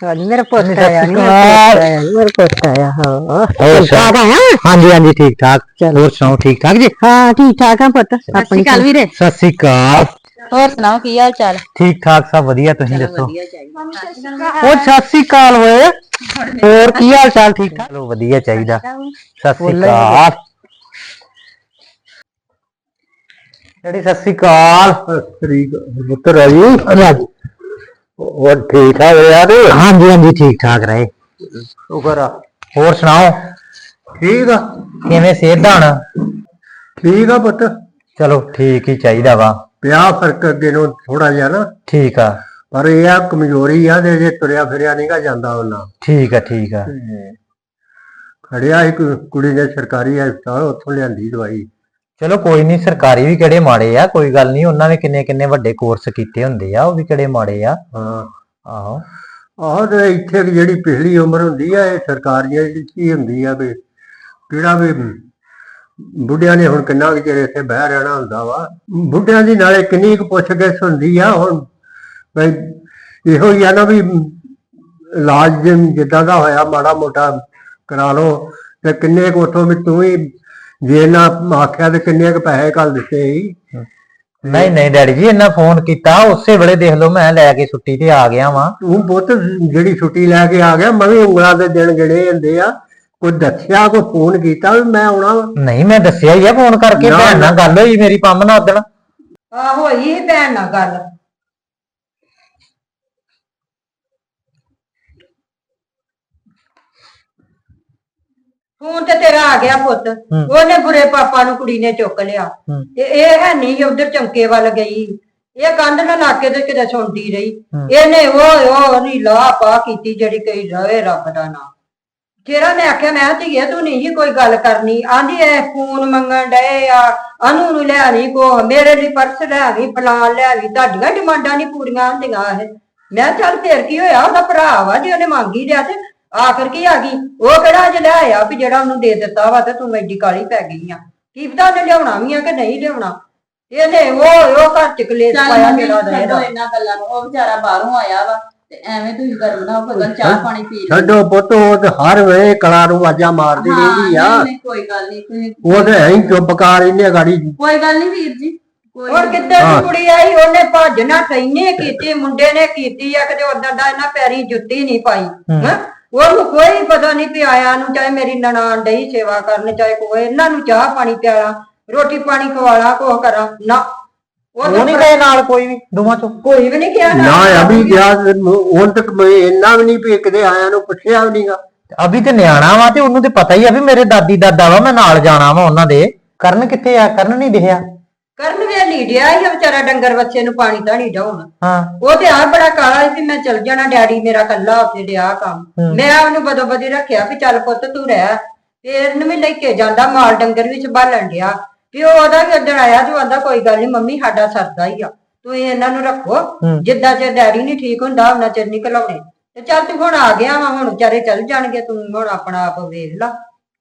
ਹਾਂਜੀ ਮੇਰਾ ਪੁੱਤ ਸਤਿ ਆਇਆ ਸ਼੍ਰੀ ਨੀ ਅਕਾਲ। ਮੇਰਾ ਪੁੱਤ ਆਇਆ ਹਾਂ ਹੋਰ ਠੀਕ ਠਾਕ ਆਇਆ ਹਾਂਜੀ ਹਾਂਜੀ ਠੀਕ ਠਾਕ ਚਲੋ। ਹੋਰ ਸੁਣਾਓ ਠੀਕ ਠਾਕ ਜੀ ਹਾਂ ਠੀਕ ਠਾਕ ਆ ਪੁੱਤ ਸਤਿ ਸ਼੍ਰੀ ਅਕਾਲ ਵੀਰੇ ਸਤਿ ਸ੍ਰੀ ਅਕਾਲ ਹੋਰ ਸੁਣਾਓ ਕੀ ਹਾਲ ਚਾਲ ਠੀਕ ਠਾਕ ਸਭ ਵਧੀਆ ਤੁਸੀਂ ਦੱਸੋ ਵਧੀਆ ਚਾਹੀਦਾ ਉਹ ਸਤਿ ਸ੍ਰੀ ਅਕਾਲ ਹੋਏ ਹੋਰ ਕੀ ਹਾਲ ਚਾਲ ਠੀਕ ਠਾਕ ਚਲੋ ਵਧੀਆ ਚਾਹੀਦਾ ਸਤਿ ਸ੍ਰੀ ਅਕਾਲ ਜਿਹੜੀ ਸਤਿ ਸ੍ਰੀ ਅਕਾਲ ਸ੍ਰੀ ਪੁੱਤਰ ਰਾਜੂ ਰਾਜੂ ਹੋਰ ਠੀਕ ਠਾਕ ਯਾਰ ਹਾਂਜੀ ਹਾਂਜੀ ਠੀਕ ਠਾਕ ਰਹੇ। ਸ਼ੁਕਰ ਆ। ਹੋਰ ਸੁਣਾਓ? ਠੀਕ ਆ। ਕਿਵੇਂ ਸਿਹਤ ਦਾ ਹੁਣ ਠੀਕ ਆ ਪੁੱਤ। ਚਲੋ ਠੀਕ ਹੀ ਚਾਹੀਦਾ ਵਾ। ਪਿਆ ਫ਼ਰਕ ਅੱਗੇ ਨੂੰ ਥੋੜਾ ਜਿਹਾ ਨਾ। ਠੀਕ ਆ। ਪਰ ਇਹ ਆ ਕਮਜ਼ੋਰੀ ਆ ਤੇ ਜੇ ਤੁਰਿਆ ਫਿਰਿਆ ਨਹੀਂਗਾ ਜਾਂਦਾ ਉਹਨਾਂ। ਠੀਕ ਆ ਠੀਕ ਆ। ਖੜਿਆ ਇੱਕ ਕੁੜੀ ਨੇ ਸਰਕਾਰੀ ਹਸਪਤਾਲ ਉੱਥੋਂ ਲਿਆਂਦੀ ਦਵਾਈ। ਚਲੋ ਕੋਈ ਨਹੀਂ ਸਰਕਾਰੀ ਵੀ ਕਿਹੜੇ ਮਾੜੇ ਆ ਕੋਈ ਗੱਲ ਨਹੀਂ ਉਹਨਾਂ ਨੇ ਕਿੰਨੇ ਕਿੰਨੇ ਵੱਡੇ ਕੋਰਸ ਕੀਤੇ ਹੁੰਦੇ ਆ ਉਹ ਵੀ ਕਿਹੜੇ ਮਾੜੇ ਆ। ਹਾਂ। ਆਹੋ। ਆਹ ਤੇ ਇੱਥੇ ਜਿਹੜੀ ਪਿਛਲੀ ਉਮਰ ਹੁੰਦੀ ਆ ਇਹ ਸਰਕਾਰੀਆਂ ਵਿੱਚ ਹੀ ਹੁੰਦੀ ਆ ਵੀ ਕਿਹੜਾ ਵੀ ਬੁੱਢਿਆਂ ਨੇ ਹੁਣ ਕਿੰਨਾ ਕੁ ਚਿਰ ਇੱਥੇ ਬਹਿ ਰਹਿਣਾ ਹੁੰਦਾ ਵਾ ਬੁੱਢਿਆਂ ਦੀ ਨਾਲੇ ਕਿੰਨੀ ਕੁ ਪੁੱਛ ਗਿੱਛ ਹੁੰਦੀ ਆ ਹੁਣ ਬਈ ਇਹੋ ਹੀ ਆ ਨਾ ਵੀ ਇਲਾਜ ਜਿੱਦਾਂ ਦਾ ਹੋਇਆ ਮਾੜਾ ਮੋਟਾ ਕਰਾ ਲਓ ਤੇ ਕਿੰਨੇ ਕੁ ਉਥੋਂ ਵੀ ਤੂੰ ਵੀ ਜੇ ਨਾ ਆਖਿਆ ਤੇ ਕਿੰਨੇ ਕੁ ਪੈਸੇ ਕੱਲ ਦਿੱਤੇ ਸੀ? ਨਹੀਂ ਨਹੀਂ ਡੈਡੀ ਜੀ ਇਹਨਾਂ ਫੋਨ ਕੀਤਾ ਉਸੇ ਵੇਲੇ ਦੇਖ ਲਓ ਮੈਂ ਲੈ ਕੇ ਛੁੱਟੀ ਤੇ ਆ ਗਿਆ ਵਾਂ। ਤੂੰ ਪੁੱਤ ਜਿਹੜੀ ਛੁੱਟੀ ਲੈ ਕੇ ਆ ਗਿਆ ਮੈਂ ਵੀ ਉਂਗਲਾਂ ਦੇ ਦਿਨ ਗਿਣੇ ਜਾਂਦੇ ਆ। ਕੋਈ ਦੱਸਿਆ ਕੋਈ ਫੋਨ ਕੀਤਾ ਵੀ ਮੈਂ ਆਉਣਾ ਵਾ? ਨਹੀਂ ਮੈਂ ਦੱਸਿਆ ਹੀ ਆ ਫੋਨ ਕਰਕੇ ਭੈਣ ਨਾਲ ਗੱਲ ਹੋਈ ਮੇਰੀ ਪੰਮ ਨਾਲ ਉਦਣ। ਆ ਹੋਈ ਸੀ ਭੈਣ ਨਾਲ ਗੱਲ। ਫੋਨ ਤੇ ਤੇਰਾ ਆ ਗਿਆ ਪੁੱਤ। ਉਹਨੇ ਬੁਰੇ ਪਾਪਾ ਨੂੰ ਕੁੜੀ ਨੇ ਚੁੱਕ ਲਿਆ। ਤੇ ਇਹ ਹੈ ਨਹੀਂ ਉਧਰ ਚੌਂਕੇ ਵੱਲ ਗਈ। ਇਹ ਕੰਧ ਨਾਲ ਲਾ ਕੇ ਤੇ ਕਿਤੇ ਸੁਣਦੀ ਰਹੀ। ਇਹਨੇ ਉਹ ਉਹ ਨਹੀਂ ਲਾ ਪਾ ਕੀਤੀ ਜਿਹੜੀ ਕਈ ਰਵੇ ਰੱਬ ਦਾ ਨਾਮ ਜਿਹੜਾ ਮੈਂ ਆਖਿਆ ਮੈਂ ਧੀਏ ਤੂੰ ਨਹੀਂ ਜੀ ਕੋਈ ਗੱਲ ਕਰਨੀ। ਆਂਦੀ ਐ ਫੋਨ ਮੰਗਣ ਡਏ ਆ। ਅਨੂ ਨੂੰ ਲੈ ਆਵੀਂ ਕੋ ਮੇਰੇ ਲਈ ਪਰਸ ਲੈ ਆਵੀਂ ਫਲਾਣ ਲੈ ਆਵੀਂ। ਤੁਹਾਡੀਆਂ ਡਿਮਾਂਡਾਂ ਨਹੀਂ ਪੂਰੀਆਂ ਹੁੰਦੀਆਂ ਇਹ। ਮੈਂ ਚੱਲ ਫੇਰ ਕੀ ਹੋਇਆ? ਉਹਦਾ ਭਰਾ ਵਾ ਜੇ ਉਹਨੇ ਮੰਗ ਹੀ ਲਿਆ ਤੇ ਆਖਰ ਕੀ ਆ ਗਈ? ਉਹ ਕਿਹੜਾ ਅੱਜ ਲੈ ਆਇਆ ਵੀ ਜਿਹੜਾ ਉਹਨੂੰ ਦੇ ਦਿੱਤਾ ਵਾ ਤੇ ਤੂੰ ਐਡੀ ਕਾਲੀ ਪੈ ਗਈ ਆ। ਕੀ ਪਤਾ ਉਹਨੇ ਲਿਆਉਣਾ ਵੀ ਆ ਕਿ ਨਹੀਂ ਲਿਆਉਣਾ? ਇਹਨੇ ਉਹ ਉਹ ਘਰ ਚ ਕਲੇਸ਼ ਚੱਲ ਪਾਇਆ ਮੰਮੀ ਜਿਹੜਾ ਦਾ ਛੱਡੋ ਇਹਨਾਂ ਗੱਲਾਂ ਨੂੰ। ਉਹ ਵਿਚਾਰਾ ਬਾਹਰੋਂ ਆਇਆ ਵਾ ਤੇ ਐਵੇਂ ਤੁਸੀਂ ਗਰਮ ਨਾ ਹੋ ਚਾਹ ਪਾਣੀ ਪੀ ਲਓ। ਛੱਡੋ ਪੁੱਤ ਉਹ ਤੇ ਹਰ ਵੇਲੇ ਕਲਾ ਨੂੰ ਮਾਰਦੀ ਰਹਿੰਦੀ ਆ। ਨਹੀਂ ਨਹੀਂ ਕੋਈ ਗੱਲ ਨਹੀਂ ਤੁਸੀਂ ਉਹ ਤੇ ਐਂ ਹੀ ਚੁੱਪ ਕਰ ਇਹਨੇ ਗਾੜੀ। ਕੋਈ ਗੱਲ ਨਹੀਂ ਵੀਰ ਜੀ ਕੋਈ ਨੀ। ਕਿੱਦਾਂ ਦੀ ਕੁੜੀ ਆਈ? ਉਹਨੇ ਭੱਜਣਾ ਤੈਨੇ ਕੀਤੀ ਮੁੰਡੇ ਨੇ ਕੀਤੀ ਆ ਕਿਤੇ ਉਦਾਂ ਦਾ ਇਹਨਾਂ ਪੈਰੀ ਜੁੱਤੀ ਨਹੀਂ ਪਾਈ। ਹੈਂ? ਉਹਨੂੰ ਕੋਈ ਪਤਾ ਨਹੀਂ ਵੀ ਆਇਆ ਨੂੰ ਚਾਹੇ ਮੇਰੀ ਨਨਾਣ ਡਈ ਸੇਵਾ ਕਰਨ ਚਾਹੇ ਕੋਈ ਇਹਨਾਂ ਨੂੰ ਚਾਹ ਪਾਣੀ ਪਿਆਲਾ ਰੋਟੀ ਪਾਣੀ ਖਵਾਲਾ ਕੁਛ ਕਰਾਂ ਨਾ। ਉਹ ਨਹੀਂ ਗਏ ਨਾਲ ਕੋਈ ਵੀ ਦੋਵਾਂ ਚੋਂ? ਕੋਈ ਵੀ ਨਹੀਂ ਕਿਹਾ ਨਾ ਅਭੀ ਗਿਆ ਹੁਣ ਤੱਕ ਮੈਂ ਇੰਨਾ ਵੀ ਨਹੀਂ ਵੀ ਕਿਤੇ ਆਇਆ ਨੂੰ ਪੁੱਛਿਆ ਵੀ ਨਹੀਂਗਾ ਅਭੀ ਤੇ ਨਿਆਣਾ ਵਾ ਤੇ ਉਹਨੂੰ ਤੇ ਪਤਾ ਹੀ ਆ ਵੀ ਮੇਰੇ ਦਾਦੀ ਦਾਦਾ ਵਾ ਮੈਂ ਨਾਲ ਜਾਣਾ ਵਾ ਉਹਨਾਂ ਦੇ। ਕਰਨ ਕਿੱਥੇ ਆ? ਕਰਨ ਨਹੀਂ ਦਿਖਿਆ। ਕਰਨ ਵੇਲੀ ਡਿਆ ਹੀ ਵਿਚਾਰਾ ਡੰਗਰ ਬੱਚੇ ਨੂੰ ਪਾਣੀ ਧਾਣੀ ਡਾਉਣ। ਹਾਂ। ਉਹ ਤੇ ਆ ਬੜਾ ਕਾਲਾ ਸੀ ਮੈਂ ਚਲ ਜਾਣਾ ਡੈਡੀ ਮੇਰਾ ਕੱਲਾ ਉੱਥੇ ਡਿਆ ਕੰਮ। ਮੈਂ ਉਹਨੂੰ ਬਦੋ ਬਦੀ ਰੱਖਿਆ ਵੀ ਚੱਲ ਪੁੱਤ ਤੂੰ ਰਹਿ। ਫੇਰ ਨੂੰ ਵੀ ਲੈ ਕੇ ਜਾਂਦਾ ਮਾਲ ਡੰਗਰ ਵਿੱਚ ਬਾਲਣ ਡਿਆ। ਵੀ ਉਹ ਉਹਦਾ ਵੀ ਉਧਰ ਆਇਆ ਤੂੰ ਆਂਦਾ ਕੋਈ ਗੱਲ ਨਹੀਂ ਮੰਮੀ ਸਾਡਾ ਸਰਦਾ ਹੀ ਆ। ਤੁਸੀਂ ਇਹਨਾਂ ਨੂੰ ਰੱਖੋ। ਜਿੱਦਾਂ ਚਿਰ ਡੈਡੀ ਨਹੀਂ ਠੀਕ ਹੁੰਦਾ ਉਹਨਾਂ ਚਿਰ ਨਹੀਂ ਘਲਾਉਣੇ। ਤੇ ਚੱਲ ਤੂੰ ਹੁਣ ਆ ਗਿਆ ਵਾ ਹੁਣ ਵਿਚਾਰੇ ਚੱਲ ਜਾਣਗੇ ਤੂੰ ਹੁਣ ਆਪਣਾ ਆਪ ਵੇਖ ਲਾ।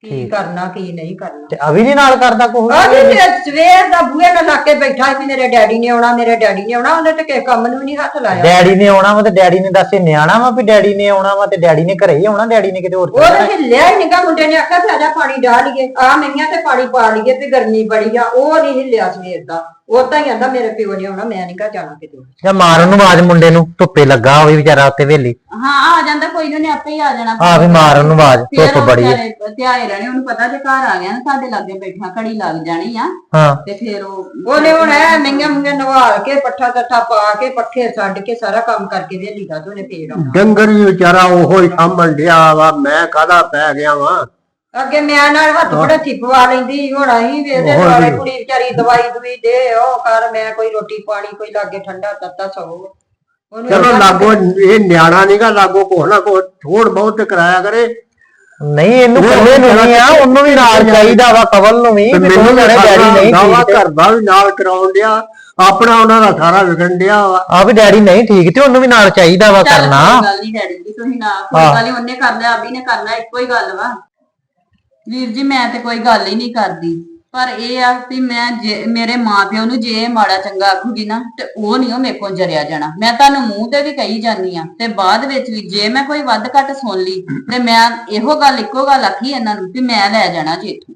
ਕੀ ਕਰਨਾ ਕੀ ਨਹੀਂ ਕਰਨਾ। ਤੇ ਅਭੀ ਨਹੀਂ ਨਾਲ ਕਰਦਾ ਕੋਈ ਵੀ ਤੇ ਸਵੇਰ ਦਾ ਬੂਹੇ ਨਾਲ ਲਾ ਕੇ ਬੈਠਾ ਸੀ ਮੇਰੇ ਡੈਡੀ ਨੇ ਆਉਣਾ ਮੇਰੇ ਡੈਡੀ ਨੇ ਆਉਣਾ ਉਹਨੇ ਤੇ ਕਿਸੇ ਕੰਮ ਨੂੰ ਨਹੀਂ ਹੱਥ ਲਾਇਆ। ਡੈਡੀ ਨੇ ਆਉਣਾ ਵਾ ਤੇ ਡੈਡੀ ਨੇ ਦੱਸੇ ਨਿਆਣਾ ਵਾ ਵੀ ਡੈਡੀ ਨੇ ਆਉਣਾ ਵਾ ਤੇ ਡੈਡੀ ਨੇ ਘਰੇ ਹੀ ਆਉਣਾ ਡੈਡੀ ਨੇ ਕਿਤੇ ਹੋਰ ਉਹ ਤਾਂ ਹਿੱਲਿਆ ਹੀ ਨਿਕਾ ਮੁੰਡੇ ਨੇ ਆਖਿਆ ਸਾਡਾ ਪਾਣੀ ਡਾਹ ਲਈਏ। ਆ ਮਈਆਂ ਤੇ ਪਾਣੀ ਪਾ ਲਈਏ ਤੇ ਗਰਮੀ ਬੜੀ ਆ ਉਹ ਨਹੀਂ ਹਿੱਲਿਆ ਸਵੇਰ ਦਾ। ਉਹ ਤਾਂ ਹੀ ਆਂਦਾ ਮੇਰੇ ਪਿਓ ਨੇ ਆਉਣਾ ਮੈਂ ਨਹੀਂ ਕਾ ਜਾਣਾ ਕਿਤੇ ਜਾਂ ਮਾਰ ਉਹਨੂੰ ਆਵਾਜ਼ ਮੁੰਡੇ ਨੂੰ ਧੁੱਪੇ ਲੱਗਾ ਹੋਵੇ ਵਿਚਾਰਾ ਉੱਤੇ ਵੇਲੀ ਹਾਂ ਆ ਜਾਂਦਾ ਕੋਈ ਨੀ, ਆਪੇ ਹੀ ਆ ਜਾਣਾ। ਆ ਵੀ ਮਾਰ ਉਹਨੂੰ ਆਵਾਜ਼ ਧੁੱਪ ਬੜੀ ਹੈ ਧਿਆਏ ਰਹਿਣੇ ਉਹਨੂੰ ਪਤਾ ਜੇ ਘਰ ਆ ਗਿਆ ਨਾ ਸਾਡੇ ਲਾਗੇ ਬੈਠਾ ਘੜੀ ਲੱਗ ਜਾਣੀ ਆ। ਹਾਂ। ਤੇ ਫੇਰ ਉਹ ਉਹਨੇ ਹੁਣ ਐ ਮਈਆਂ ਮੁੰਗੇ ਨਵਾਲ ਕੇ ਪੱਠਾ ਤੱਠਾ ਪਾ ਕੇ ਪੱਠੇ ਛੱਡ ਕੇ ਸਾਰਾ ਕੰਮ ਕਰਕੇ ਵੇਲੀ ਦਾ ਤੇ ਉਹਨੇ ਫੇਰ ਆਉਣਾ। ਡੰਗਰ ਹੀ ਵਿਚਾਰਾ ਉਹੋ ਹੀ ਸਾਂਭਣ ਡਿਆ ਵਾ ਮੈਂ ਕਾਹਦਾ ਪੈ ਗਿਆ ਵਾਂ? ਅੱਗੇ ਮੈਂ ਨਾਲ ਹੱਥ ਬੜਾ ਪਵਾ ਲੈਂਦੀ ਹੁਣ ਅਸੀਂ ਵੇਦੇ ਹੋਰ ਦੁਆਲੇ ਵੀ। ਕੁੜੀ ਵਿਚਾਰੀ ਦਵਾਈ ਦਵਾਈ ਦੇ ਉਹ ਕਰ ਮੈਂ ਕੋਈ ਰੋਟੀ ਪਾਣੀ ਕੋਈ ਲਾਗੇ ਠੰਡਾ ਤੱਤਾ ਸੋ। ਉਹਨੂੰ ਚਲੋ ਲਾਗੋ ਇਹ ਨਿਆਣਾ ਨਹੀਂਗਾ ਲਾਗੋ ਕੋਹ ਨਾ ਕੋ ਥੋੜ ਬਹੁਤ ਕਰਾਇਆ ਕਰੇ। ਨਹੀਂ ਇਹਨੂੰ ਕੱਲੇ ਨੂੰ ਨਹੀਂ ਆ ਉਹਨੂੰ ਵੀ ਨਾਲ ਚਾਹੀਦਾ ਵਾ ਕਵਲ ਨੂੰ ਵੀ ਮੈਨੂੰ ਮੇਰੇ ਡੈਡੀ ਨਹੀਂ ਦਾਵਾ ਠੀਕ ਘਰ ਦਾ ਵੀ ਨਾਲ ਕਰਾਉਣ ਡਿਆ ਆਪਣਾ ਉਹਨਾਂ ਦਾ ਸਾਰਾ ਵਿਗਣ ਡਿਆ ਵਾ। ਆ ਵੀ ਡੈਡੀ ਨਹੀਂ ਠੀਕ ਤੇ ਉਹਨੂੰ ਵੀ ਨਾਲ ਚਾਹੀਦਾ ਵਾ ਕਰਨਾ। ਗੱਲ ਨਹੀਂ ਡੈਡੀ ਜੀ ਤੁਸੀਂ ਨਾ ਕੋਈ ਗੱਲ ਨਹੀਂ ਉਹਨੇ ਕਰ ਲਿਆ ਅਭੀ ਨੇ ਕਰਨਾ ਇੱਕੋ ਹੀ ਗੱਲ ਵਾ। ਵੀਰ ਜੀ ਮੈਂ ਤੇ ਕੋਈ ਗੱਲ ਹੀ ਨਹੀਂ ਕਰਦੀ। ਪਰ ਇਹ ਆ ਵੀ ਮੈਂ ਜੇ, ਮੇਰੇ ਮਾਪਿਓ ਨੂੰ ਜੇ ਮਾੜਾ ਚੰਗਾ ਆਖੂਗੀ ਨਾ, ਤੇ ਉਹ ਨਹੀਂ ਉਹ ਮੇਰੇ ਕੋਲ ਜਰਿਆ ਜਾਣਾ। ਮੈਂ ਤੁਹਾਨੂੰ ਮੂੰਹ ਤੇ ਵੀ ਕਹੀ ਜਾਂਦੀ ਆ ਤੇ ਬਾਅਦ ਵਿੱਚ ਵੀ ਜੇ ਮੈਂ ਕੋਈ ਵੱਧ ਘੱਟ ਸੁਣ ਲਈ, ਤੇ ਮੈਂ ਇਹੋ ਗੱਲ, ਇੱਕੋ ਗੱਲ ਆਖੀ ਇਹਨਾਂ ਨੂੰ ਵੀ ਮੈਂ ਲੈ ਜਾਣਾ ਜੀ ਇੱਥੋਂ।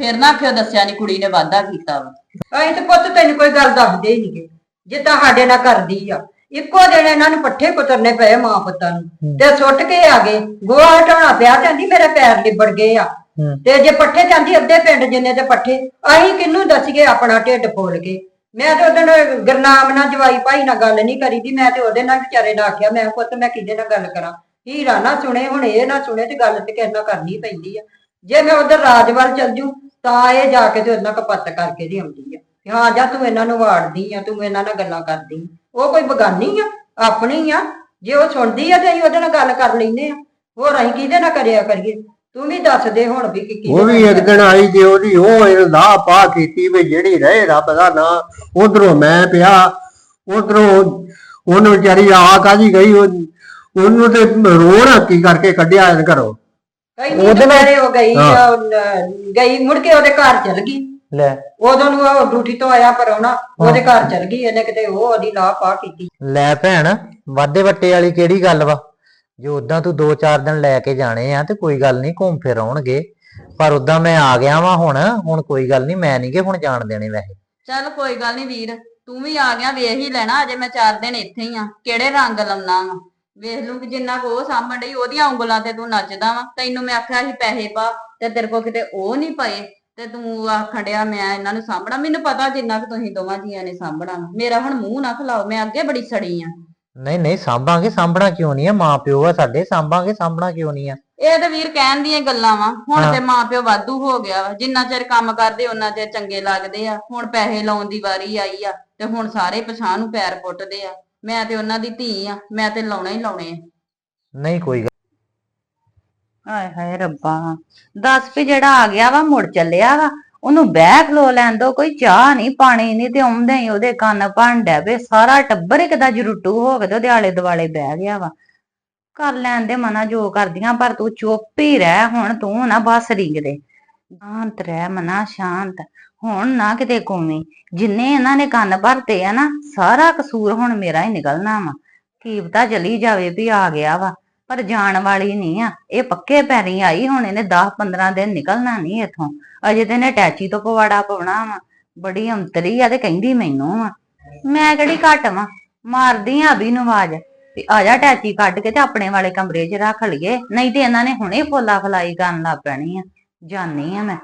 ਫਿਰ ਨਾ ਆਖਿਓ ਦੱਸਿਆ ਨਹੀਂ ਕੁੜੀ ਨੇ ਵਾਅਦਾ ਕੀਤਾ ਵਾ। ਅਸੀਂ ਤੇ ਪੁੱਤ ਤੈਨੂੰ ਕੋਈ ਗੱਲ ਦੱਸਦੇ ਹੀ ਨਹੀਂਗੇ ਜਿੱਦਾਂ ਸਾਡੇ ਨਾਲ ਕਰਦੀ ਆ। ਇੱਕੋ ਦਿਨ ਇਹਨਾਂ ਨੂੰ ਪੱਠੇ ਕੁਤਰਨੇ ਪਏ ਮਾਂ ਪੁੱਤਾਂ ਨੂੰ, ਤੇ ਸੁੱਟ ਕੇ ਆ ਗਏ। ਗੋਹਾ ਹਟਾਉਣਾ ਪਿਆ ਤੇ ਕਹਿੰਦੀ ਮੇਰੇ ਪੈਰ ਲਿਬੜ ਗਏ ਆ। ਤੇ ਜੇ ਪੱਠੇ ਜਾਂਦੀ ਅੱਧੇ ਪਿੰਡ ਜਿੰਨੇ ਤੇ ਪੱਠੇ, ਅਸੀਂ ਕਿਹਨੂੰ ਦੱਸੀਏ ਆਪਣਾ ਢਿੱਡ ਫੋਲ ਕੇ? ਮੈਂ ਤੇ ਉਹਦੇ ਗਰਨਾਮ ਨਾਲ, ਜਵਾਈ ਭਾਈ ਨਾਲ ਗੱਲ ਨਹੀਂ ਕਰੀਦੀ ਮੈਂ ਤੇ ਉਹਦੇ ਨਾਲ ਵਿਚਾਰੇ ਨਾਲ ਆਖਿਆ, ਮੈਂ ਪੁੱਤ, ਮੈਂ ਕਿਹਦੇ ਨਾਲ ਗੱਲ ਕਰਾਂ? ਹੀਰਾ ਨਾ ਸੁਣੇ, ਹੁਣ ਇਹ ਨਾ ਸੁਣੇ ਤੇ ਗੱਲ ਤੇ ਕਿਸੇ ਨਾਲ ਕਰਨੀ ਪੈਂਦੀ ਆ। ਜੇ ਮੈਂ ਉਧਰ ਰਾਜਵਲ ਚੱਲ ਜੂ, ਤਾਂ ਇਹ ਜਾ ਕੇ ਤੇ ਉਹਨਾਂ ਕਪੱਤ ਕਰਕੇ ਦੀ ਆਉਂਦੀ ਆ। ਕਿ ਹਾਂ, ਜਾ ਤੂੰ ਇਹਨਾਂ ਨੂੰ ਵਾੜਦੀ ਆ, ਤੂੰ ਇਹਨਾਂ ਨਾਲ ਗੱਲਾਂ ਕਰਦੀ ਉਹ ਕੋਈ ਬਗਾਨੀ ਆ, ਆਪਣੀ ਆ। ਜੇ ਉਹ ਸੁਣਦੀ ਆ ਤੇ ਅਸੀਂ ਉਹਦੇ ਨਾਲ ਗੱਲ ਕਰ ਲੈਨੇ ਆ। ਹੋਰ ਅਸੀਂ ਕਿਹਦੇ ਨਾਲ ਕਰਿਆ ਕਰੀਏ? ਤੂੰ ਵੀ ਦੱਸ ਦੇ ਹੁਣ ਵੀ ਕਿ ਉਹ ਵੀ ਇੱਕ ਦਿਨ ਆਈ ਜੇ ਉਹਦੀ ਉਹ ਇਹਦਾ ਪਾ ਕੀਤੀ ਵੀ ਜਿਹੜੀ ਰਹੇ ਰੱਬ ਦਾ ਨਾਂ ਉਧਰੋਂ ਮੈਂ ਪਿਆ ਉਧਰੋਂ ਉਹਨੂੰ ਵਿਚਾਰੀ ਆ ਕਾਜੀ ਗਈ ਉਹ- ਉਹਨੂੰ ਤੇ ਰੋਣਾ ਕੀ ਕਰਕੇ ਕੱਢਿਆ ਇਹਨ ਘਰੋਂ। ਉਹਦੇ ਨਾਲ ਉਹ ਗਈ ਆ, ਉਹ ਨ- ਗਈ ਮੁੜ ਕੇ ਉਹਦੇ ਘਰ ਚਲ ਗਈ। ਲੈ। ਉਦੋਂ ਨੂੰ ਉਹ ਡਿਊਟੀ ਤੋਂ ਆਇਆ ਪਰਉਣਾ ਉਹਦੇ ਘਰ ਚਲ ਗਈ ਇਹਨੇ ਕਿਤੇ ਉਹ ਉਹਦੀ ਲਾਹ ਪਾ ਕੀਤੀ। ਲੈ ਭੈਣ ਵਾਦੇ ਵੱਟੇ ਵਾਲੀ ਕਿਹੜੀ ਗੱਲ ਵਾ? ਜੇ ਉਦਾਂ ਤੂੰ 2-4 ਦਿਨ ਲੈ ਕੇ ਜਾਣੇ ਆ ਤੇ ਕੋਈ ਗੱਲ ਨਹੀਂ ਘੁੰਮ ਫਿਰ ਆਉਣਗੇ। ਪਰ ਉਦਾਂ ਮੈਂ ਆ ਗਿਆ ਵਾਂ ਹੁਣ ਹੁਣ ਕੋਈ ਗੱਲ ਨਹੀਂ, ਮੈਂ ਨਹੀਂਗੇ ਹੁਣ ਜਾਣ ਦੇਣੇ ਵੈਸੇ। ਚੱਲ ਕੋਈ ਗੱਲ ਨਹੀਂ ਵੀਰ, ਤੂੰ ਵੀ ਆ ਗਿਆ, ਵੇਖ ਹੀ ਲੈਣਾ, ਅਜੇ ਮੈਂ ਚਾਰ ਦਿਨ ਇੱਥੇ ਹੀ ਆ। ਕਿਹੜੇ ਰੰਗ ਲਾਉਣਾ ਵਾ? ਵੇਖ ਲੂੰ ਕਿ ਜਿੰਨਾ ਕੋ ਉਹ ਸਾਂਭਣ ਡਈ, ਉਹਦੀਆਂ ਉਂਗਲਾਂ ਤੇ ਤੂੰ ਨੱਚਦਾ ਵਾ। ਤੈਨੂੰ ਮੈਂ ਆਖਿਆ ਸੀ ਪੈਸੇ ਪਾ ਤੇ ਤੇਰੇ ਕੋ ਕਿਤੇ ਉਹ ਨਹੀਂ ਪਏ। ਤੇ ਤੂੰ ਆਖਣ ਡਿਆ ਮੈਂ ਇਹਨਾਂ ਨੂੰ ਸਾਂਭਣਾ। ਮੈਨੂੰ ਪਤਾ ਜਿੰਨਾ ਕਿ ਤੁਸੀਂ ਦੋਵਾਂ ਜੀਆਂ ਨੇ ਸਾਂਭਣਾ ਮੇਰਾ ਹੁਣ ਮੂੰਹ ਨਾ ਖਲਾਓ, ਮੈਂ ਅੱਗੇ ਬੜੀ ਸੜੀ ਆ। ਨਹੀਂ ਨਹੀਂ ਸਾਂਭਾਂਗੇ ਸਾਂਭਣਾ ਕਿਉਂ ਨਹੀਂ ਆ? ਮਾਂ ਪਿਓ ਆ ਸਾਡੇ ਸਾਂਭਾਂਗੇ ਸਾਂਭਣਾ ਕਿਉਂ ਨਹੀਂ ਆ? ਇਹ ਤੇ ਵੀਰ ਕਹਿਣ ਦੀਆਂ ਗੱਲਾਂ ਵਾ। ਹੁਣ। ਤੇ ਮਾਪਿਓ ਵਾਧੂ ਹੋ ਗਿਆ ਵਾ। ਜਿੰਨਾ ਚਿਰ ਕੰਮ ਕਰਦੇ ਉਹਨਾਂ ਚਿਰ ਚੰਗੇ ਲੱਗਦੇ ਆ। ਹੁਣ ਪੈਸੇ ਲਾਉਣ ਦੀ ਵਾਰੀ ਆਈ ਆ ਤੇ ਹੁਣ ਸਾਰੇ ਪਛਾਣ ਨੂੰ ਪੈਰ ਪੁੱਟਦੇ ਆ। ਮੈਂ ਤੇ ਉਹਨਾਂ ਦੀ ਧੀ ਆ। ਮੈਂ ਤੇ ਲਾਉਣਾ ਹੀ ਲਾਉਣੇ ਆ। ਨਹੀਂ ਕੋਈ ਗੱਲ ਹਾਏ ਹਾਏ ਰੱਬਾ। ਦੱਸ ਵੀ ਜਿਹੜਾ ਆ ਗਿਆ ਵਾ ਮੁੜ ਚੱਲਿਆ ਵਾ। ਉਹਨੂੰ ਬਹਿ ਖਲੋ ਲੈਣ ਦੋ, ਕੋਈ ਚਾਹ ਨਹੀਂ ਪਾਣੀ ਨਹੀਂ ਤੇ ਆਉਂਦੇ ਹੀ ਉਹਦੇ ਕੰਨ ਭਾਂਡਿਆ ਵੇ ਸਾਰਾ ਟੱਬਰ ਇੱਕਦਾ ਜਰੂਟੂ ਹੋ ਕੇ ਤੇ ਉਹਦੇ ਆਲੇ ਦੁਆਲੇ ਬਹਿ ਗਿਆ ਵਾ। ਕਰ ਲੈਣ ਦੇ ਮਨਾ ਜੋ ਕਰਦੀਆਂ, ਪਰ ਤੂੰ ਚੁੱਪ ਹੀ ਰਹਿ, ਹੁਣ ਤੂੰ ਨਾ ਬਸ ਰਿੰਗਦੇ। ਸ਼ਾਂਤ ਰਹਿ ਮਨਾ, ਸ਼ਾਂਤ। ਹੁਣ ਨਾ ਕਿਤੇ ਕੋਵੀਂ ਜਿੰਨੇ ਇਹਨਾਂ ਨੇ ਕੰਨ ਭਰਤੇ ਆ ਨਾ, ਸਾਰਾ ਕਸੂਰ ਹੁਣ ਮੇਰਾ ਹੀ ਨਿਕਲਣਾ ਵਾ। ਕੀ ਪਤਾ ਚਲੀ ਜਾਵੇ ਵੀ ਆ ਗਿਆ ਵਾ। ਪਰ ਜਾਣ ਵਾਲੀ ਨਹੀਂ ਆ। ਇਹ ਪੱਕੇ ਪੈਰੀ ਆਈ, ਹੁਣ ਇਹਨੇ 10 15 ਦਿਨ ਨਿਕਲਣਾ ਨਹੀਂ ਇਥੋਂ। ਅਜੇ ਤੇ ਇਹਨੇ ਟੈਚੀ ਤੋਂ ਪਵਾੜਾ ਪਾਉਣਾ ਵਾ। ਬੜੀ ਅੰਤਰੀ ਆ ਤੇ ਕਹਿੰਦੀ ਮੈਨੂੰ ਆ ਮੈਂ ਕਿਹੜੀ ਘੱਟ ਵਾਂ? ਮਾਰਦੀ ਆ ਅਭੀ ਨੂੰ ਆਵਾਜ਼। ਵੀ ਆ ਜਾ ਟੈਚੀ ਕੱਢ ਕੇ ਤੇ ਆਪਣੇ ਵਾਲੇ ਕਮਰੇ 'ਚ ਰੱਖ ਲਈਏ। ਨਹੀਂ ਤੇ ਇਹਨਾਂ ਨੇ ਹੁਣੇ ਫੋਲਾ ਫਲਾਈ ਕਰਨ ਲੱਗ ਪੈਣੀ ਆ। ਜਾਨੀ ਆ ਮੈਂ।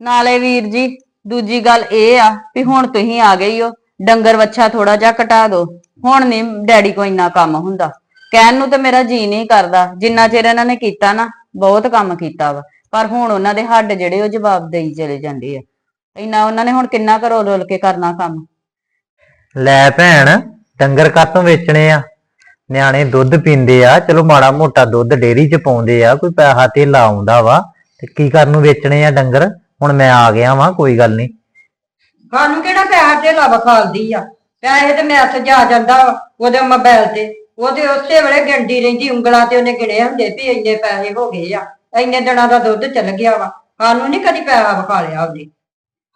ਨਾਲੇ ਵੀਰ ਜੀ, ਦੂਜੀ ਗੱਲ ਇਹ ਆ ਵੀ ਹੁਣ ਤੁਸੀਂ ਆ ਗਈ ਹੋ ਡੰਗਰ ਵੱਛਾ ਥੋੜਾ ਜਿਹਾ ਘਟਾ ਦਿਓ ਹੁਣ ਨਹੀਂ ਡੈਡੀ ਕੋ ਇੰਨਾ ਕੰਮ ਹੁੰਦਾ। ਕਹਿਣ ਨੂੰ ਤੇ ਮੇਰਾ ਜੀ ਨਹੀਂ ਕਰਦਾ। ਜਿੰਨਾ ਚਿਰ ਇਹਨਾਂ ਨੇ ਕੀਤਾ ਨਾ ਬਹੁਤ ਕੰਮ ਕੀਤਾ ਵਾ। ਪਰ ਹੁਣ ਉਹਨਾਂ ਦੇ ਹੱਡ ਜਿਹੜੇ ਉਹ ਜਵਾਬ ਦੇਈ ਚਲੇ ਜਾਂਦੇ ਆ। ਇੰਨਾ ਉਹਨਾਂ ਨੇ ਹੁਣ ਕਿੰਨਾ ਕਰੋ ਰੋਲ ਕੇ ਕਰਨਾ ਕੰਮ? ਲੈ ਭੈਣ ਡੰਗਰ ਕਾਤੋਂ ਵੇਚਣੇ ਆ। ਨਿਆਣੇ ਦੁੱਧ ਪੀਂਦੇ ਆ। ਚਲੋ ਮਾੜਾ ਮੋਟਾ ਦੁੱਧ ਡੇਰੀ 'ਚ ਪਾਉਂਦੇ ਆ। ਕੋਈ ਪੈਸਾ ਤੇ ਲਾਉਂਦਾ ਵਾ। ਤੇ ਕੀ ਕਰਨ ਨੂੰ ਵੇਚਣੇ ਆ ਡੰਗਰ? ਹੁਣ ਮੈਂ ਆ ਗਿਆ ਵਾਂ ਕੋਈ ਗੱਲ ਨਹੀਂ ਸਾਨੂੰ ਕਿਹੜਾ ਪੈਸਾ ਧੇਲਾ ਵਿਖਾਲਦੀ ਆ। ਪੈਸੇ ਤੇ ਮੈਸੇਜ ਜਾ ਜਾਂਦਾ ਵਾ, ਉਹਦੇ ਮੋਬਾਈਲ ਤੇ। ਉਹਦੇ ਉਸੇ ਵੇਲੇ ਗਿਣਦੀ ਰਹਿੰਦੀ, ਉਂਗਲਾਂ ਤੇ ਉਹਨੇ ਗਿਣੇ ਹੁੰਦੇ ਵੀ ਇੰਨੇ ਪੈਸੇ ਹੋ ਗਏ ਆ, ਇੰਨੇ ਦਿਨਾਂ ਦਾ ਦੁੱਧ ਚੱਲ ਗਿਆ ਵਾ। ਸਾਨੂੰ ਨਹੀਂ ਕਦੀ ਪੈਸਾ ਵਿਖਾਲਿਆ ਉਹਨੇ।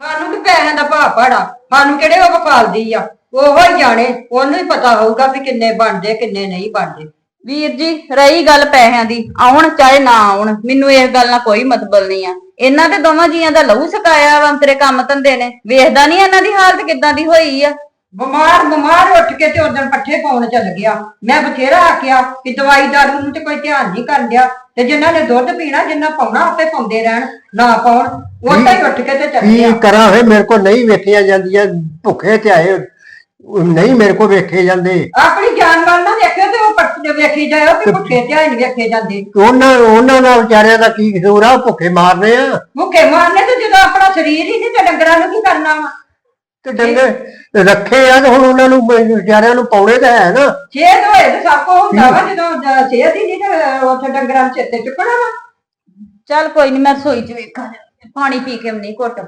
ਸਾਨੂੰ ਕਿ ਪੈਸਿਆਂ ਦਾ ਭਾਅ ਭਾੜਾ, ਸਾਨੂੰ ਕਿਹੜੇ ਉਹ ਵਿਖਾਲਦੀ ਆ? ਉਹੋ ਹੀ ਜਾਣੇ, ਉਹਨੂੰ ਹੀ ਪਤਾ ਹੋਊਗਾ ਵੀ ਕਿੰਨੇ ਬਣਦੇ, ਕਿੰਨੇ ਨਹੀਂ ਬਣਦੇ। ਵੀਰ ਜੀ, ਰਹੀ ਗੱਲ ਪੈਸਿਆਂ ਦੀ, ਆਉਣ ਚਾਹੇ ਨਾ ਆਉਣ, ਮੈਨੂੰ ਇਸ ਗੱਲ ਨਾਲ ਕੋਈ ਮਤਲਬ ਨਹੀਂ ਆ। ਇਹਨਾਂ ਦੇ ਦੋਵਾਂ ਜੀਆਂ ਦਾ ਲਹੂ ਸਕਾਇਆ ਵਾ ਅੰਤਰੇ ਕੰਮ ਧੰਦੇ ਨੇ। ਵੇਖਦਾ ਨਹੀਂ ਇਹਨਾਂ ਦੀ ਹਾਲਤ ਕਿੱਦਾਂ ਦੀ ਹੋਈ ਆ। ਬਿਮਾਰ ਬਿਮਾਰ ਉੱਠ ਕੇ ਤੇ ਉਦੋਂ ਪੱਠੇ ਪਾਉਣ ਚੱਲ ਗਿਆ। ਮੈਂ ਬਥੇਰਾ ਆਖਿਆ ਕਿ ਦਵਾਈ ਦਾਰੂ ਨੂੰ ਤੇ ਕੋਈ ਧਿਆਨ ਨਹੀਂ ਕਰਨ ਡਿਆ ਤੇ ਜਿਨ੍ਹਾਂ ਨੇ ਦੁੱਧ ਪੀਣਾ ਜਿੰਨਾ ਪਾਉਣਾ ਆਪੇ ਪਾਉਂਦੇ ਰਹਿਣ ਨਾ ਪਾਉਣ। ਉਦਾਂ ਹੀ ਉੱਠ ਕੇ ਤੇ ਚੱਲ ਗਿਆ। ਕੀ ਕਰਾਂ ਫੇ ਮੇਰੇ ਕੋਲ ਨਹੀਂ ਵੇਖੀਆਂ ਜਾਂਦੀਆਂ ਭੁੱਖੇ ਤੇ ਆਏ। ਨਹੀਂ ਮੇਰੇ ਕੋਲ ਵੇਖੇ ਜਾਂਦੇ। ਆਪਣੀ ਜਾਨ ਵੱਲ ਨਾ ਵੇਖਿਓ ਤੇ ਉਹ ਪੱਟ ਵੇਖੀ ਜਾਇਓ ਕਿ ਭੁੱਖੇ ਧਿਆਨ ਨਹੀਂ ਵੇਖੇ ਜਾਂਦੇ। ਉਹਨਾਂ ਉਹਨਾਂ ਦਾ ਵਿਚਾਰਿਆਂ ਦਾ ਕੀ ਕਸੂਰ ਆ? ਉਹ ਭੁੱਖੇ ਮਾਰਨੇ ਆ। ਭੁੱਖੇ ਮਾਰਨੇ ਤੇ ਜਦੋਂ ਆਪਣਾ ਸਰੀਰ ਹੀ ਨਹੀਂ ਤੇ ਡੰਗਰਾਂ ਨੂੰ ਕੀ ਕਰਨਾ ਵਾ? ਤੇ ਡੰਗਰ ਰੱਖੇ ਆ ਤੇ ਹੁਣ ਉਹਨਾਂ ਨੂੰ ਵਿਚਾਰਿਆਂ ਨੂੰ ਪਾਉਣੇ ਤਾਂ ਹੈ ਨਾ। ਸਿਹਤ ਹੋਏ ਤੇ ਸਭ ਕੁਝ ਹੁੰਦਾ ਵਾ ਜਦੋਂ ਜ- ਹੀ ਨਹੀਂ ਤੇ ਉੱਥੇ ਡੰਗਰਾਂ ਨੂੰ ਚੇਤੇ ਚੁੱਕਣਾ ਵਾ। ਚੱਲ ਕੋਈ ਨਹੀਂ ਮੈਂ ਰਸੋਈ 'ਚ ਵੇਖਾਂ ਪਾਣੀ ਪੀ ਕੇ ਨਹੀਂ ਘੁੱਟ।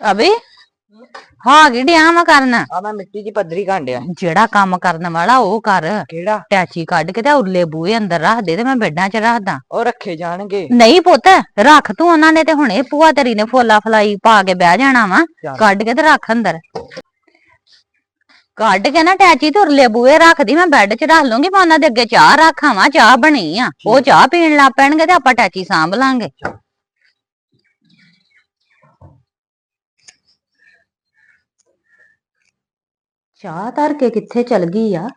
ਅਬੇ ਹਾਂ ਡਿਆ ਵਾ ਕਰਨ? ਆ ਮੈਂ ਮਿੱਟੀ ਦੀ ਪੱਧਰੀ ਘਾਂਡਿਆ ਜਿਹੜਾ ਕੰਮ ਕਰਨ ਵਾਲਾ ਉਹ ਕਰ। ਕਿਹੜਾ? ਟੈਚੀ ਕੱਢ ਕੇ ਤੇ ਉਰਲੇ ਬੂਹੇ ਅੰਦਰ ਰੱਖ ਦੇ ਤੇ ਮੈਂ ਬੈੱਡਾਂ 'ਚ ਰੱਖਦਾ ਉਹ ਰੱਖੇ ਜਾਣਗੇ। ਨਹੀਂ ਪੁੱਤ ਰੱਖ ਤੂੰ ਉਹਨਾਂ ਨੇ ਤੇ ਹੁਣੇ ਭੂਆ ਤੇਰੀ ਨੇ ਫੋਲਾ ਫਲਾਈ ਪਾ ਕੇ ਬਹਿ ਜਾਣਾ ਵਾ। ਚੱਲ। ਕੱਢ ਕੇ ਤੇ ਰੱਖ ਅੰਦਰ। ਕੱਢ ਕੇ ਨਾ ਟੈਚੀ ਤੇ ਉਰਲੇ ਬੂਹੇ ਰੱਖਦੀ ਮੈਂ ਬੈੱਡ 'ਚ ਰੱਖ ਲੂੰਗੀ ਮੈਂ ਉਹਨਾਂ ਦੇ ਅੱਗੇ ਚਾਹ ਰੱਖਾਵਾਂ ਚਾਹ ਬਣੀ ਆ। ਉਹ ਚਾਹ ਪੀਣ ਲੱਗ ਪੈਣਗੇ ਤੇ ਆਪਾਂ ਟੈਚੀ ਸਾਂਭ ਲਾਂਗੇ। ਚਾਹ ਧਰ ਕੇ ਕਿੱਥੇ ਚਲ ਗਈ ਆ?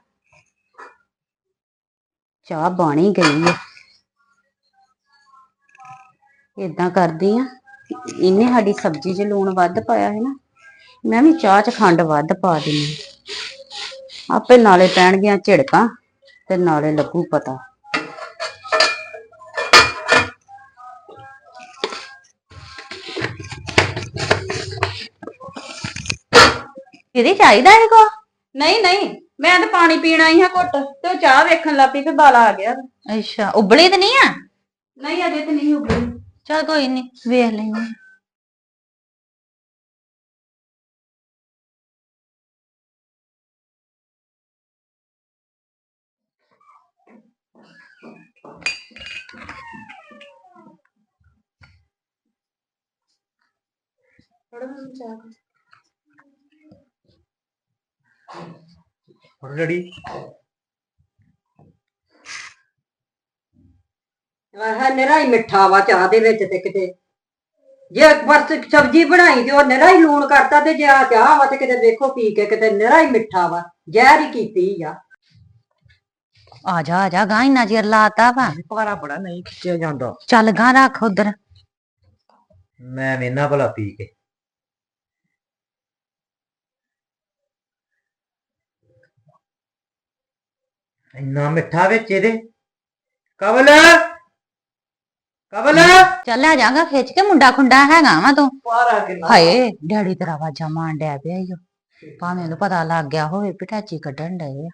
ਚਾਹ ਬਾਣੀ ਗਈ ਆ। ਇਦਾਂ ਕਰਦੀ ਆ। ਇਹਨੇ ਸਾਡੀ ਸਬਜ਼ੀ 'ਚ ਲੂਣ ਵੱਧ ਪਾਇਆ ਹੈ ਨਾ। ਮੈਂ ਵੀ ਚਾਹ 'ਚ ਖੰਡ ਵੱਧ ਪਾ ਦਿੰਨੀ ਆਪੇ ਨਾਲੇ ਪੈਣਗੀਆਂ ਝਿੜਕਾਂ ਤੇ ਨਾਲੇ ਲੱਗੂ ਪਤਾ। ਇਹਦੀ ਚਾਹੀਦਾ ਹੈ ਕੋ? ਨਹੀਂ ਨਹੀਂ ਮੈਂ ਤਾਂ ਪਾਣੀ ਪੀਣ ਆਈ ਹਾਂ ਘੁੱਟ ਤੇ ਉਹ ਚਾਹ ਵੇਖਣ ਲੱਗ ਪਈ ਤੇ ਬਾਲਾ ਆ ਗਿਆ। ਅੱਛਾ ਉਬਲੀ ਤੇ ਨਹੀਂ ਆ? ਨਹੀਂ ਅਜੇ ਤੇ ਨਹੀਂ ਉਬਲੀ। ਚਲ ਕੋਈ ਨਹੀਂ ਵੇਖ ਲੈਂਦੇ ਹਾਂ। ਹੁਣ ਡੈਡੀ ਆਹ ਨਿਰਾ ਹੀ ਮਿੱਠਾ ਵਾ ਚਾਹ ਦੇ ਵਿੱਚ ਤੇ ਕਿਤੇ। ਜੇ ਵਰਤ ਸਬਜ਼ੀ ਬਣਾਈ ਤੇ ਉਹ ਨਿਰਾ ਹੀ ਲੂਣ ਕਰਤਾ ਤੇ ਜੇ ਆ ਚਾਹ ਵਾ ਤੇ ਕਿਤੇ ਦੇਖੋ ਪੀ ਕੇ ਕਿਤੇ ਨਿਰਾ ਹੀ ਮਿੱਠਾ ਵਾ। ਜ਼ਹਿਰ ਹੀ ਕੀਤੀ ਆ। ਆ ਜਾ ਆ ਜਾ ਗਾਂ ਇੰਨਾ ਚਿਰ ਲਾਤਾ ਵਾ। ਭਾਰਾ ਬੜਾ ਨਹੀਂ ਖਿੱਚਿਆ ਜਾਂਦਾ। ਚੱਲ ਗਾਂ ਰੱਖ ਉਧਰ। ਮੈਂ ਵੇਨਾ ਭਲਾ ਪੀ ਕੇ। ਇੰਨਾ ਮਿੱਠਾ ਵਿੱਚ ਇਹਦੇ। ਕਬਲ ਕਬਲ ਚੱਲ ਆ ਜਾਗਾ ਖਿੱਚ ਕੇ ਮੁੰਡਾ ਖੁੰਡਾ ਹੈਗਾ ਵਾ ਤੂੰ। ਭਾਰਾ ਕਿੰਨਾ ਹਾਏ ਡੈਡੀ ਤੇਰਾ ਵਾਜਾ ਮਾਰਨ ਡਿਆ ਪਿਆ ਈ ਓ। ਭਾਵੇਂ ਉਹਨੂੰ ਪਤਾ ਲੱਗ ਗਿਆ ਹੋਵੇ ਪਿਠਾਚੀ ਕੱਢਣ ਡਏ ਆ।